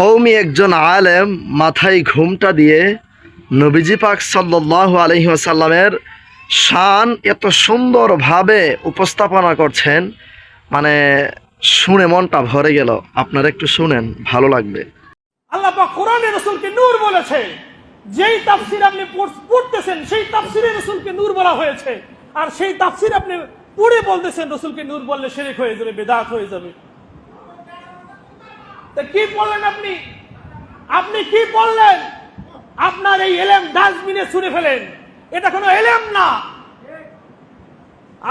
কৌমি একজন আলেম মাথায় ঘুমটা দিয়ে নবীজি পাক সাল্লাহ আলহি আসাল্লামের শান এত সুন্দরভাবে উপস্থাপনা করছেন মানে শুনে মনটা ভরে গেল। আপনারা একটু শুনেন, ভালো লাগবে। আল্লাহ কোরআনে রসুলকে নূর বলেছে, যেই তাফসির আপনি পড়তেছেন, সেই তাফসিরে রসুলকে নূর বলা হয়েছে। আর সেই তাফসির আপনি পড়ে বলতেছেন, রসুলকে নূর বললে শেরেক হয়ে যাবে, বেদাত হয়ে যাবে। তা কি পড়লেন আপনি? আপনি কি পড়লেন আপনার এই এলেম ডাস্টবিনে ছুঁড়ে ফেলেন। এটা কোনো এলেম না।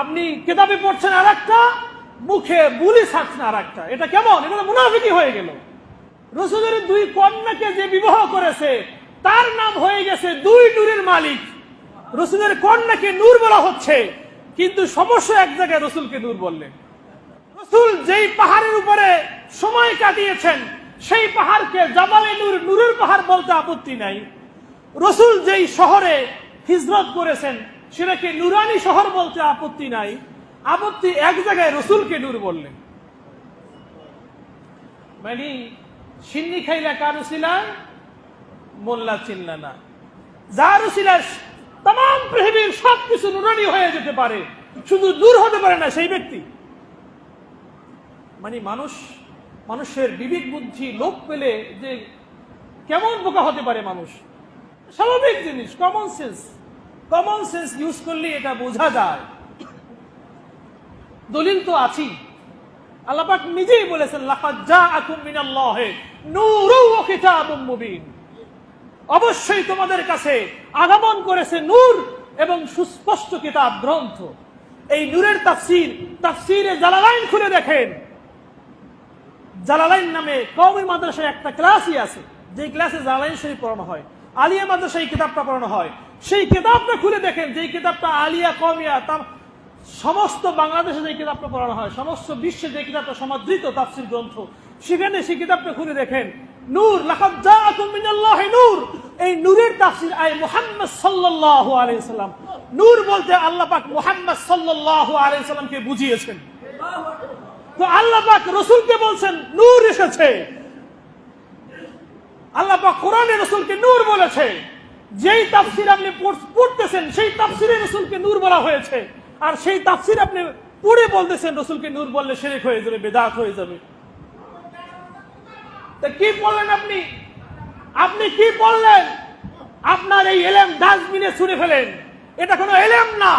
আপনি কেতাবে পড়ছেন আর একটা মুখে বুলি ছাড়ছেন আর একটা এটা কেমন? এটা মুনাফিকি হয়ে গেল। রসুলের দুই কন্যাকে যে বিবাহ করেছে, তার নাম হয়ে গেছে দুই নূরের মালিক। রসুলের কন্যাকে নূর বলা হচ্ছে, কিন্তু সমস্যা এক জায়গায় রসুলকে নূর বললেন। রসুল যেই পাহাড়ের উপরে সময় কাটিয়েছেন। সেই পাহাড়কে জামালে নূর নূরের পাহাড় বলতে আপত্তি নাই। রসুল যেই শহরে হিজরত করেছেন, সেটাকে নুরানি শহর বলতে আপত্তি নাই। আপত্তি এক জায়গায় রসুলকে নূর বললেন। মানে সিন্নি খাইলা কার উসিলায় মোল্লা চিল্লা না যার উসিলায় তাম পৃথিবীর সব কিছু নুরানি হয়ে যেতে পারে। শুধু দূর হতে পারে না, সেই ব্যক্তি। মানে মানুষ মানুষের বিবেক বুদ্ধি, লোপ পেলে যে কেমন বোকা হতে পারে মানুষ? স্বাভাবিক জিনিস common sense common sense use করলে এটা বোঝা যায়। দলিল তো আছেই। আল্লাপাক নিজেই বলেছেন অবশ্যই তোমাদের কাছে আগমন করেছে নূর এবং সুস্পষ্ট কিতাব, গ্রন্থ। এই নূরের তাফসির, তাফসিরে জালালাইন খুলে দেখেন। জালালাইন নামে কওমি মাদ্রাসায় একটা ক্লাসই আছে। যে ক্লাসে জালালাইন শরীফ পড়ানো হয়, আলিয়া মাদ্রাসায় এই কিতাবটা পড়ানো হয়। সেই কিতাবটা খুলে দেখেন, যে কিতাবটা আলিয়া কমিয়া তার সমস্ত বাংলাদেশে যে কিতাবটা পড়ানো হয়, সমস্ত বিশ্বে যে কিতাবটা সমাদৃত তাফসির গ্রন্থ, সেখানে সেই কিতাবটা খুলে দেখেন, নূর, লাকাদ জাআকুম মিনাল্লাহি নূর। এই নূরের তাফসির আয় মুহাম্মদ সাল্লাল্লাহু আলাইহি সাল্লাম নূর বলতে আল্লাহ পাক মুহাম্মদ সাল্লাল্লাহু আলাইহি সাল্লামকে বুঝিয়েছেন। তো আল্লাহ পাক রসুলকে বলছেন, নূর এসেছে। আল্লাহ পাক কোরআনে রসুলকে নূর বলেছে। যেই তাফসির আপনি পড়তেছেন, সেই তাফসিরে রসুলকে নূর বলা হয়েছে। আর সেই তাফসির আপনি পড়ে বলতেছেন, রসুলকে নূর বললে শেরেক হয়ে যাবে, বেদাত হয়ে যাবে। তা কি বললেন আপনি? আপনি কি বললেন আপনার এই এলেম ডাস্টবিনে ছুঁড়ে ফেলেন। এটা কোনো এলেম না।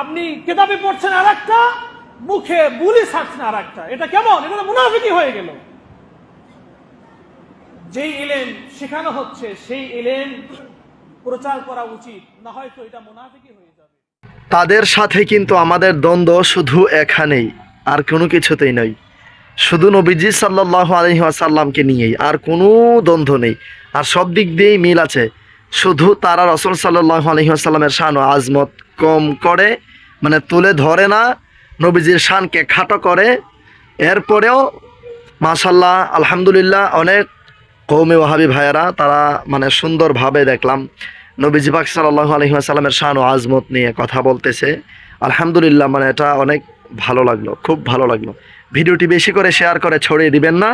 আপনি কেতাবে পড়ছেন আর একটা মুখে বুলি ছাড়ছেন আর একটা এটা কেমন? এটা মুনাফিকি হয়ে গেল। যেই এলেম শেখানো হচ্ছে, সেই এলেম প্রচার করা উচিত। না হয়তো এটা মুনাফিকি হয়ে যাবে। তাদের সাথে কিন্তু আমাদের দ্বন্দ্ব শুধু এখানেই, আর কোনো কিছুতেই নয়। শুধু নবীজি সাল্লাহ আলহি আসাল্লামকে নিয়েই, আর কোনো দ্বন্দ্ব নেই। আর সব দিক দিয়েই মিল আছে। শুধু তারা রসুল সাল্লাহ আলহি আসাল্লামের শান আজমত কম করে মানে তুলে ধরে না নবীজির শানকে খাটো করে। এরপরেও মাশাল্লাহ, আলহামদুলিল্লাহ অনেক কৌমি ওহাবি ভাইয়েরা তারা মানে সুন্দরভাবে দেখলাম। নবীজি পাক সাল্লাহ আলহিমাসাল্লামের শান ও আজমত নিয়ে কথা বলতেছে। আলহামদুলিল্লাহ মানে এটা অনেক ভালো লাগল, খুব ভালো লাগল। ভিডিওটি বেশি করে শেয়ার করে ছড়িয়ে দিবেন না।